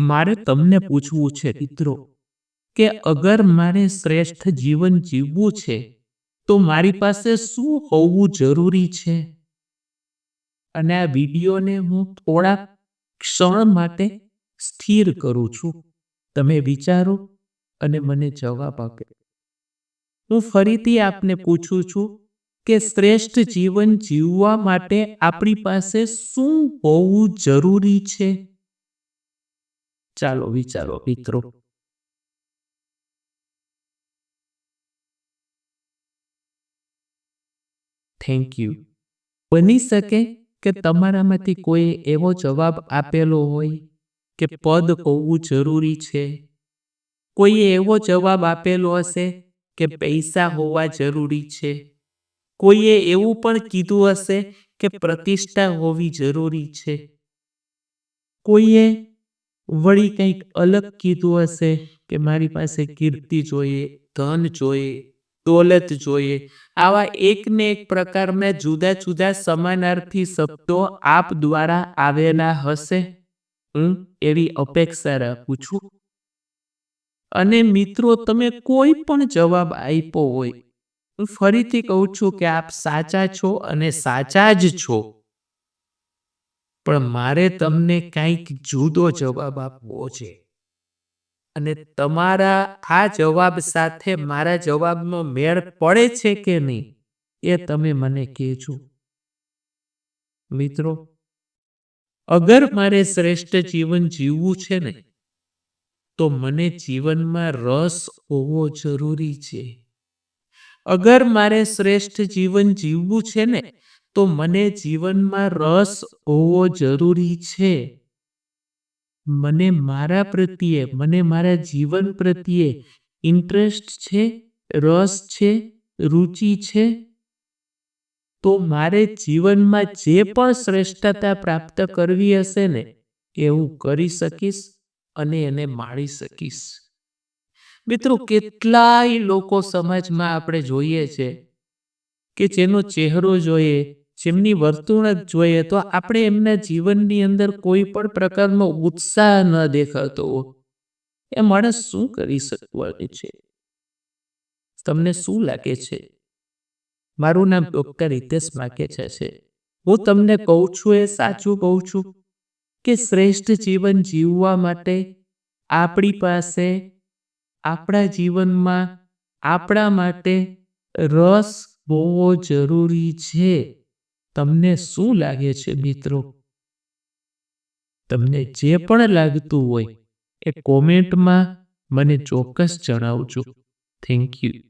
મારે તમને પૂછવું છે મિત્રો કે અગર મારે શ્રેષ્ઠ જીવન જીવવું છે, તો મારી પાસે શું હોવું જરૂરી છે? અને આ વિડીયોને હું થોડા ક્ષણ માટે સ્થિર કરું છું. તમે વિચારો અને મને જવાબ આપે. હું ફરીથી આપને પૂછું છું કે શ્રેષ્ઠ જીવન જીવવા માટે આપણી પાસે શું હોવું જરૂરી છે? ચાલો વિચારો મિત્રો થેન્ક યુ બની શકે કે તમારામાંથી કોઈ એવો જવાબ આપેલો હોય કે પદ હોવું જરૂરી છે? કોઈએ એવો જવાબ આપેલો હશે કે પૈસા હોવા જરૂરી છે? કોઈએ એવું પણ કીધું હશે કે પ્રતિષ્ઠા હોવી જરૂરી છે? કોઈએ વળી કંઈક અલગ કીધું હશે કે મારી પાસે કીર્તિ જોઈએ, ધન જોઈએ, દોલત જોઈએ. આવા એક ને એક પ્રકારના જુદા જુદા સમાનાર્થી શબ્દો આપ દ્વારા આવેલા હશે? હું એવી અપેક્ષા રાખું છું. અને મિત્રો, તમે કોઈ પણ જવાબ આપ્યો હોય, હું ફરીથી કહું છું કે આપ સાચા છો અને સાચા જ છો. પણ મારે તમને કંઈક જુદો જવાબ આપવો છે. અને તમારા આ જવાબ સાથે મારા જવાબનો મેળ પડે છે કે નહીં, એ તમે મને કહેજો. મિત્રો, અગર મારે શ્રેષ્ઠ જીવન જીવવું છે ને, તો મને જીવનમાં રસ હોવો જરૂરી છે. અગર મારે શ્રેષ્ઠ જીવન જીવવું છે ને તો મને જીવનમાં રસ હોવો જરૂરી છે. મને મારા પ્રત્યે, મને મારા જીવન પ્રત્યે ઇન્ટરેસ્ટ છે, રસ છે, રુચિ છે. તો મારે જીવનમાં જે પણ શ્રેષ્ઠતા પ્રાપ્ત કરવી હશે ને એ હું કરી શકીશ અને એને માણી શકીશ. મિત્રો, કેટલાય લોકો સમાજમાં આપણે જોઈએ છે કે જેનો ચહેરો જોઈએ જેમની વર્તણૂક જોઈએ તો આપણે એમના જીવનની અંદર કોઈ પણ પ્રકારનો ઉત્સાહ ન દેખાતો. એ માણસ શું કરી શકવાની છે? તમને શું લાગે છે? મારું નામ ડોક્ટર હિતેશ માકેચા છે. હું તમને કહું છું એ સાચું કહું છું કે શ્રેષ્ઠ જીવન જીવવા માટે આપણી પાસે આપણા જીવનમાં આપણા માટે રસ હોવો જરૂરી છે. તમને શું લાગે છે, મિત્રો? તમને જે પણ લાગતું હોય, એ કોમેન્ટમાં મને ચોક્કસ જણાવજો. Thank you.